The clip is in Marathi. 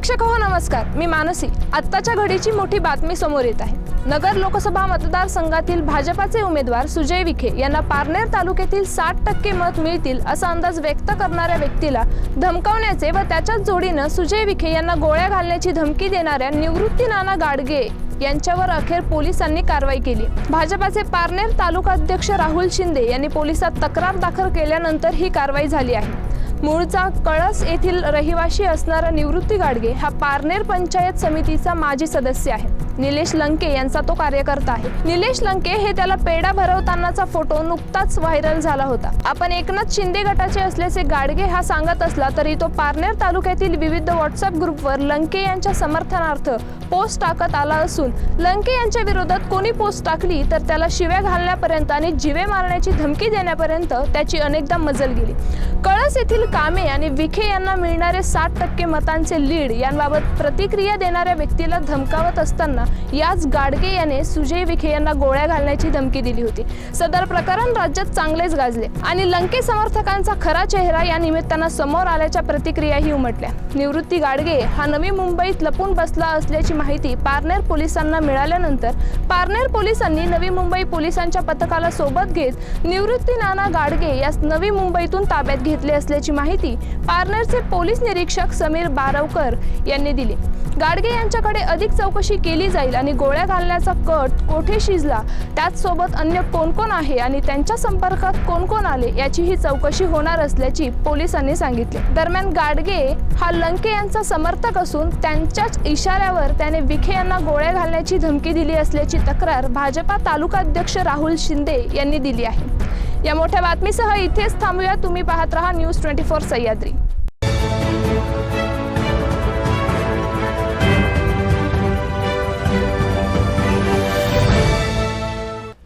प्रेक्षक हो नमस्कार. मी मानसी. आत्ताच्या घडीची मोठी बातमी समोर येत आहे. नगर लोकसभा मतदारसंघातील भाजपाचे उमेदवार सुजय विखे यांना पारनेर तालुक्यातील साठ टक्के मत मिळतील असा अंदाज व्यक्त करणाऱ्या व्यक्तीला धमकावण्याचे व त्याच्याच जोडीनं सुजय विखे यांना गोळ्या घालण्याची धमकी देणाऱ्या निवृत्ती नाना गाडगे यांच्यावर अखेर पोलिसांनी कारवाई केली. भाजपाचे पारनेर तालुकाध्यक्ष राहुल शिंदे यांनी पोलिसात तक्रार दाखल केल्यानंतर ही कारवाई झाली आहे. मूळचा कळस येथील रहिवाशी असणारा निवृत्ती गाडगे हा पारनेर पंचायत समितीचा माजी सदस्य आहे. निलेश लंके यांचा तो कार्यकर्ता आहे. निलेश लंके हे त्याला पेढा भरवतानाचा फोटो नुकताच व्हायरल झाला होता. आपण एकनाथ शिंदे गटाचे असल्याचे गाडगे हा सांगत असला तरी तो पारनेर तालुक्यातील विविध व्हॉट्सअप ग्रुपवर लंके यांच्या समर्थनार्थ पोस्ट टाकत आला असून लंके यांच्या विरोधात कोणी पोस्ट टाकली तर त्याला शिव्या घालण्यापर्यंत आणि जिवे मारण्याची धमकी देण्यापर्यंत त्याची अनेकदा मजल गेली. कळस येथील कामे आणि विखे यांना मिळणारे साठ टक्के मतांचे लीड यांबाबत प्रतिक्रिया देणाऱ्या व्यक्तीला धमकावत असताना याच गाडगे याने सुजय विखे यांना गोळ्या घालण्याची धमकी दिली होती. सदर प्रकरण राज्यात चांगलेच गाजले आणि लंके समर्थकांचा खरा चेहरा या निमित्तानं समोर आल्याच्या प्रतिक्रियाही उमटल्या. निवृत्ती गाडगे हा नवी मुंबईत लपून बसला असल्याची माहिती पारनेर पोलिसांना मिळाल्यानंतर पारनेर पोलिसांनी नवी मुंबई पोलिसांच्या पथकाला सोबत घेत निवृत्ती नाना गाडगे यास नवी मुंबईतून ताब्यात घेतले असल्याची माहिती पारनेरचे पोलीस निरीक्षक समीर बारवकर यांनी दिली. गाडगे यांच्याकडे अधिक चौकशी केली जाईल आणि गोळ्या घालण्याचा कट कोठे शिजला त्याचसोबत अन्य कोण कोण आहे आणि त्यांच्या संपर्कात कोण कोण आले याची ही चौकशी होणार असल्याची पोलिसांनी सांगितले. दरम्यान गाडगे हा लंके यांचा समर्थक असून त्यांच्याच इशाऱ्यावर त्याने विखे यांना गोळ्या घालण्याची धमकी दिली असल्याची तक्रार भाजपा तालुकाध्यक्ष राहुल शिंदे यांनी दिली आहे. या मोठ्या बातमीसह इथेच थांबूया. तुम्ही पाहत रहा न्यूज ट्वेंटी फोर सह्याद्री.